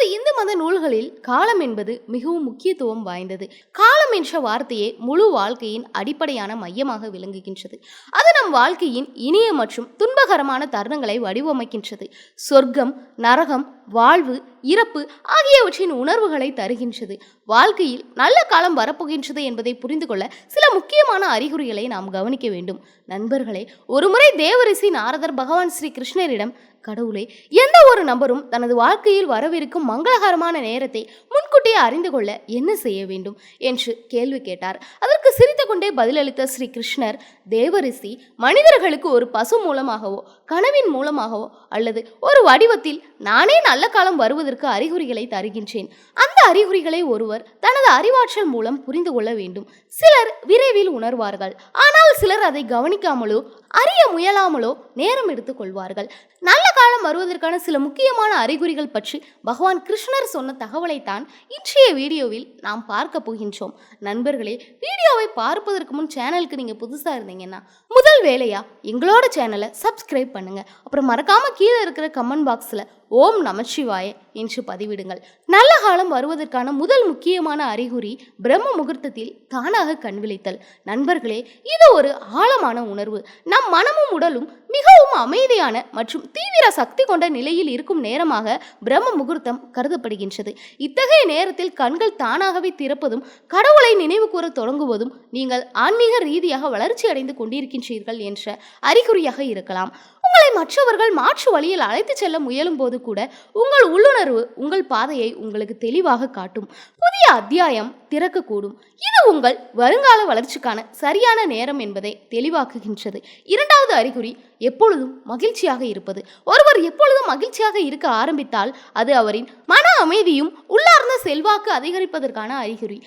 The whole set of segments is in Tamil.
நமது இந்து மத நூல்களில் காலம் என்பது மிகவும் முக்கியத்துவம் வாய்ந்தது. காலம் என்ற வார்த்தையே முழு வாழ்க்கையின் அடிப்படையான மையமாக விளங்குகின்றது. அது நம் வாழ்க்கையின் இனிய மற்றும் துன்பகரமான தருணங்களை வடிவமைக்கின்றது. சொர்க்கம் நரகம் வாழ்வு இறப்பு ஆகியவற்றின் உணர்வுகளை தருகின்றது. வாழ்க்கையில் நல்ல காலம் வரப்போகின்றது என்பதை புரிந்து கொள்ள சில முக்கியமான அறிகுறிகளை நாம் கவனிக்க வேண்டும். நண்பர்களே ஒருமுறை தேவரிசி நாரதர் பகவான் ஸ்ரீ கிருஷ்ணரிடம் கடவுளே எந்த ஒரு நபரும் தனது வாழ்க்கையில் வரவிருக்கும் மங்களகரமான நேரத்தை முன்கூட்டியே அறிந்து கொள்ள என்ன செய்ய வேண்டும்? என்று கேள்வி கேட்டார். அதற்கு சிரித்துக்கொண்டே பதிலளித்த ஸ்ரீ கிருஷ்ணர் தேவரிசி மனிதர்களுக்கு ஒரு பசு மூலமாகவோ கனவின் மூலமாகவோ அல்லது ஒரு வடிவத்தில் நானே நல்ல காலம் வருவதற்கு அறிகுறிகளை தருகின்றேன். அந்த அறிகுறிகளை ஒருவர் தனது அறிவாற்றல் மூலம் புரிந்து கொள்ள வேண்டும். சிலர் விரைவில் உணர்வார்கள். ஆனால் சிலர் அதை கவனிக்காமலோ அறிய முயலாமலோ நேரம் எடுத்துக் கொள்வார்கள். நல்ல காலம் வருவதற்கான சில முக்கியமான அறிகுறிகள் பற்றி பகவான் கிருஷ்ணர் சொன்ன தகவலைத்தான் இன்றைய வீடியோவில் நாம் பார்க்க போகின்றோம். நண்பர்களே வீடியோவை பார்ப்பதற்கு முன் சேனலுக்கு நீங்கள் புதுசாக இருந்தீங்கன்னா முதல் வேலையா எங்களோட சேனலை சப்ஸ்கிரைப் பண்ணுங்க. அப்புறம் மறக்காமல் கீழே இருக்கிற கமெண்ட் பாக்ஸில் ஓம் நமச்சிவாய என்று பதிவிடுங்கள். நல்ல காலம் வருவதற்கான முதல் முக்கியமான அறிகுறி பிரம்ம முகூர்த்தத்தில் தானாக கண்விழித்தல் நண்பர்களே இது ஒரு ஆழமான உணர்வு. நம் மனமும் உடலும் மிகவும் அமைதியான மற்றும் தீவிர சக்தி கொண்ட நிலையில் இருக்கும் நேரமாக பிரம்ம முகூர்த்தம் கருதப்படுகின்றது. இத்தகைய நேரத்தில் கண்கள் தானாகவே திறப்பதும் கடவுளை நினைவு கூற தொடங்குவதும் நீங்கள் ஆன்மீக ரீதியாக வளர்ச்சி அடைந்து கொண்டிருக்கின்றீர்கள் என்ற அறிகுறியாக இருக்கலாம். உங்களை மற்றவர்கள் மாற்று வழியில் அழைத்து செல்ல முயலும் போது கூட உங்கள் உள்ளுணர்வு உங்கள் பாதையை உங்களுக்கு தெளிவாக காட்டும். புதிய அத்தியாயம் திறக்கக்கூடும். இது உங்கள் வருங்கால வளர்ச்சிக்கான சரியான நேரம் என்பதை தெளிவாக்குகின்றது. இரண்டாவது அறிகுறி எப்பொழுதும் மகிழ்ச்சியாக இருப்பது. ஒருவர் எப்பொழுதும் மகிழ்ச்சியாக இருக்க ஆரம்பித்தால் அது அவரின் மன அமைதியும் உள்ளார்ந்த செல்வாக்கு அதிகரிப்பதற்கான அறிகுறி.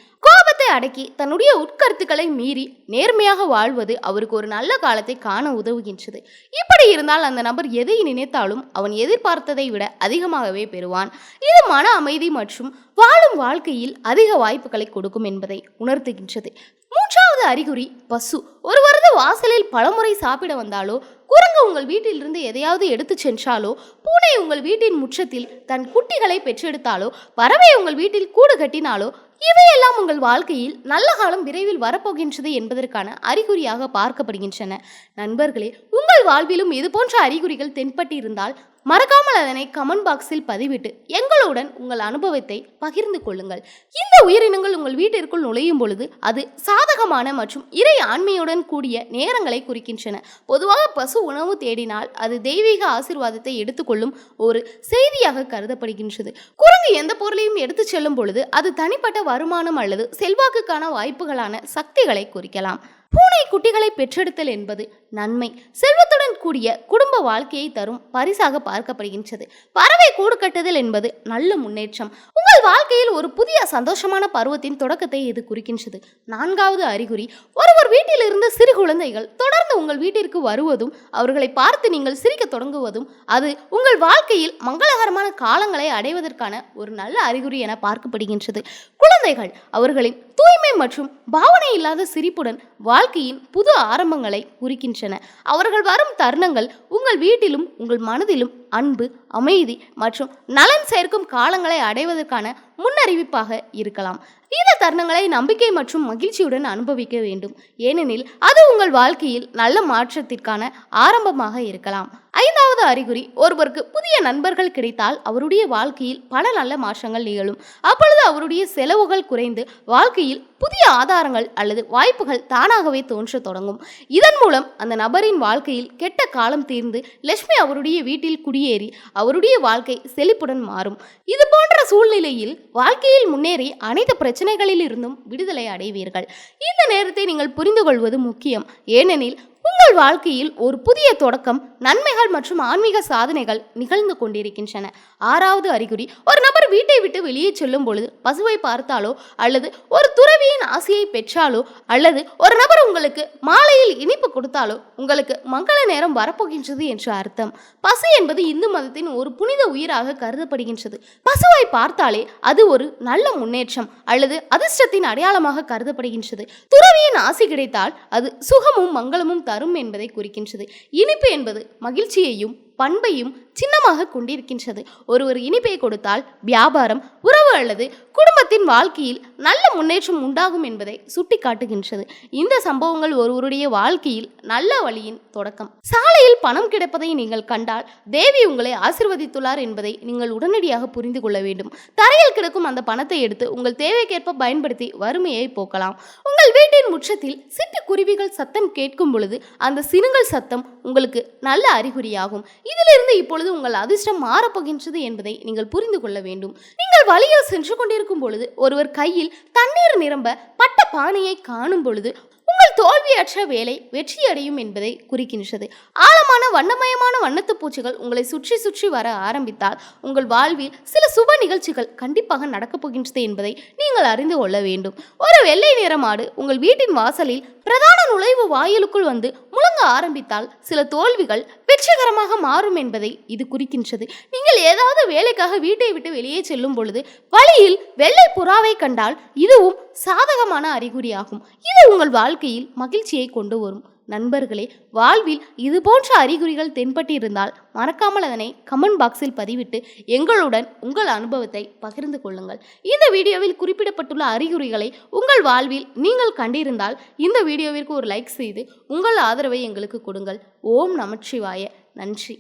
கோபத்தை அடக்கி தன்னுடைய உட்கருத்துக்களை மீறி நேர்மையாக வாழ்வது அவருக்கு ஒரு நல்ல காலத்தை காண உதவுகின்றது. இப்படி இருந்தால் அந்த நபர் எதை நினைத்தாலும் அவன் எதிர்பார்த்ததை விட அதிகமாகவே பெறுவான். இது மன அமைதி மற்றும் வாழும் வாழ்க்கையில் அதிக வாய்ப்புகளை கொடுக்கும் என்பதை உணர்த்துகின்றது. மூன்றாவது அறிகுறி பசு. ஒருவரது வாசலில் பலமுறை சாப்பிட வந்தாலோ விலங்கு உங்கள் வீட்டிலிருந்து எதையாவது எடுத்து சென்றாலோ பூனை உங்கள் வீட்டின் முற்றத்தில் தன் குட்டிகளை பெற்றெடுத்தாலோ பறவை உங்கள் வீட்டில் கூடு கட்டினாலோ இவையெல்லாம் உங்கள் வாழ்க்கையில் நல்ல காலம் விரைவில் வரப்போகின்றது என்பதற்கான அறிகுறியாக பார்க்கப்படுகின்றன. நண்பர்களே உங்கள் வாழ்விலும் இது போன்ற அறிகுறிகள் தென்பட்டிருந்தால் மறக்காமல் அதனை கமெண்ட் பாக்ஸில் பதிவிட்டு எங்களுடன் உங்கள் அனுபவத்தை பகிர்ந்து கொள்ளுங்கள். இந்த உயிரினங்கள் உங்கள் வீட்டிற்குள் நுழையும் பொழுது அது சாதகமான மற்றும் இறை ஆண்மையுடன் கூடிய நேரங்களை குறிக்கின்றன. பொதுவாக பசு உணவு தேடினால் அது தெய்வீக ஆசிர்வாதத்தை எடுத்துக்கொள்ளும் ஒரு செய்தியாக கருதப்படுகின்றது. குரங்கு எந்த பொருளையும் எடுத்துச் செல்லும் பொழுது அது தனிப்பட்ட வருமானம் அல்லது செல்வாக்குக்கான வாய்ப்புகளான சக்திகளை குறிக்கலாம். பூனை குட்டிகளை பெற்றெடுத்தல் என்பது நன்மை. செல்வத்துடன் கூடிய குடும்ப வாழ்க்கையை தரும் பரிசாக பார்க்கப்படுகின்றது. பறவை கூடு கட்டுதல் என்பது நல்ல முன்னேற்றம். உங்கள் வாழ்க்கையில் ஒரு புதிய சந்தோஷமான பருவத்தின் தொடக்கத்தை இது குறிக்கின்றது. நான்காவது அறிகுறி ஒரு வீட்டில் இருந்த சிறு குழந்தைகள் தொடர்ந்து உங்கள் வீட்டிற்கு வருவதும் அவர்களை பார்த்து நீங்கள் சிரிக்க தொடங்குவதும் அது உங்கள் வாழ்க்கையில் மங்களகரமான காலங்களை அடைவதற்கான ஒரு நல்ல அறிகுறி என பார்க்கப்படுகின்றது. குழந்தைகள் அவர்களின் தூய்மை மற்றும் பாவனை இல்லாத சிரிப்புடன் வாழ்க்கையின் புது ஆரம்பங்களை குறிக்கின்றன. அவர்கள் வரும் தருணங்கள் உங்கள் வீட்டிலும் உங்கள் மனதிலும் அன்பு அமைதி மற்றும் நலன் சேர்க்கும் காலங்களை அடைவதற்கான முன்னறிவிப்பாக இருக்கலாம். இந்த தருணங்களை நம்பிக்கை மற்றும் மகிழ்ச்சியுடன் அனுபவிக்க வேண்டும். ஏனெனில் அது உங்கள் வாழ்க்கையில் நல்ல மாற்றத்திற்கான ஆரம்பமாக இருக்கலாம். ஐந்தாவது அறிகுறி ஒருவருக்கு புதிய நண்பர்கள் கிடைத்தால் அவருடைய வாழ்க்கையில் பல நல்ல மாற்றங்கள் நிகழும். அப்பொழுது அவருடைய செலவுகள் குறைந்து வாழ்க்கையில் புதிய ஆதாரங்கள் அல்லது வாய்ப்புகள் தானாகவே தோன்ற தொடங்கும். இதன் மூலம் அந்த நபரின் வாழ்க்கையில் கெட்ட காலம் தீர்ந்து லட்சுமி அவருடைய வீட்டில் குடியேறி அவருடைய வாழ்க்கை செழிப்புடன் மாறும். இது போன்ற சூழ்நிலையில் வாழ்க்கையில் முன்னேறி அனைத்து பிரச்சனைகளில் இருந்தும் விடுதலை அடைவீர்கள். இந்த நேரத்தை நீங்கள் புரிந்து கொள்வது முக்கியம். ஏனெனில் உங்கள் வாழ்க்கையில் ஒரு புதிய தொடக்கம் நன்மைகள் மற்றும் ஆன்மீக சாதனைகள் நிகழ்ந்து கொண்டிருக்கின்றன. ஆறாவது அறிகுறி ஒரு நபர் வீட்டை விட்டு வெளியே செல்லும் பொழுது பசுவை பார்த்தாலோ அல்லது ஒரு துறவியின் ஆசையை பெற்றாலோ அல்லது ஒரு நபர் உங்களுக்கு மாலையில் இனிப்பு கொடுத்தாலோ உங்களுக்கு மங்கள நேரம் வரப்போகின்றது என்று அர்த்தம். பசு என்பது இந்து மதத்தின் ஒரு புனித உயிராக கருதப்படுகின்றது. பசுவை பார்த்தாலே அது ஒரு நல்ல முன்னேற்றம் அல்லது அதிர்ஷ்டத்தின் அடையாளமாக கருதப்படுகின்றது. துறவியின் ஆசை கிடைத்தால் அது சுகமும் மங்களமும் தரும் என்பதை குறிக்கின்றது. இனிப்பு என்பது மகிழ்ச்சியையும் பண்பையும் சின்னமாக கொண்டிருக்கின்றது. ஒருவர் இனிப்பை கொடுத்தால் வியாபாரம் உறவு அல்லது குடும்பத்தின் வாழ்க்கையில் நல்ல முன்னேற்றம் உண்டாகும் என்பதை சுட்டிக்காட்டுகின்றது. இந்த சம்பவங்கள் ஒருவருடைய வாழ்க்கையில் நல்ல வழியின் தொடக்கம். சாலையில் பணம் கிடைப்பதை நீங்கள் கண்டால் தேவி உங்களை ஆசிர்வதித்துள்ளார் என்பதை நீங்கள் உடனடியாக புரிந்து கொள்ள வேண்டும். தரையில் கிடக்கும் அந்த பணத்தை எடுத்து உங்கள் தேவைக்கேற்ப பயன்படுத்தி வறுமையை போக்கலாம். உங்கள் வீட்டின் முற்றத்தில் சிட்டுக்குருவிகள் சத்தம் கேட்கும் பொழுது அந்த சினுங்கள் சத்தம் உங்களுக்கு நல்ல அறிகுறியாகும். இதிலிருந்து இப்பொழுது உங்கள் அதிர்ஷ்டம் மாறப்போகின்றது என்பதை நீங்கள் புரிந்து கொள்ள வேண்டும். நீங்கள் வழியில் சென்று கொண்டிருக்கும் பொழுது ஒருவர் கையில் தண்ணீர் நிரம்ப பட்ட பானையை காணும் பொழுது தோல்வியற்ற வேலை வெற்றியடையும் என்பதை குறிக்கின்றது. ஆழமான வண்ணமயமான வண்ணத்து பூச்சிகள் உங்களை சுற்றி சுற்றி வர ஆரம்பித்தால் உங்கள் வாழ்வில் சில சுப நிகழ்ச்சிகள் கண்டிப்பாக நடக்கப் போகின்றது என்பதை நீங்கள் அறிந்து கொள்ள வேண்டும். ஒரு வெள்ளை நிற மாடு உங்கள் வீட்டின் வாசலில் பிரதான நுழைவு வாயிலுக்குள் வந்து முழங்க ஆரம்பித்தால் சில தோல்விகள் வெற்றிகரமாக மாறும் என்பதை இது குறிக்கின்றது. நீங்கள் ஏதாவது வேலைக்காக வீட்டை விட்டு வெளியே செல்லும் பொழுது வழியில் வெள்ளை புறாவை கண்டால் இதுவும் சாதகமான அறிகுறியாகும். இது உங்கள் வாழ்க்கையில் மகிழ்ச்சியை கொண்டு வரும். நண்பர்களே வாழ்வில் இது போன்ற அறிகுறிகள் தென்பட்டிருந்தால் மறக்காமல் அதனை கமெண்ட் பாக்ஸில் பதிவிட்டு எங்களுடன் உங்கள் அனுபவத்தை பகிர்ந்து கொள்ளுங்கள். இந்த வீடியோவில் குறிப்பிடப்பட்டுள்ள அறிகுறிகளை உங்கள் வாழ்வில் நீங்கள் கண்டிருந்தால் இந்த வீடியோவிற்கு ஒரு லைக் செய்து உங்கள் ஆதரவை எங்களுக்கு கொடுங்கள். ஓம் நமச்சிவாய. நன்றி.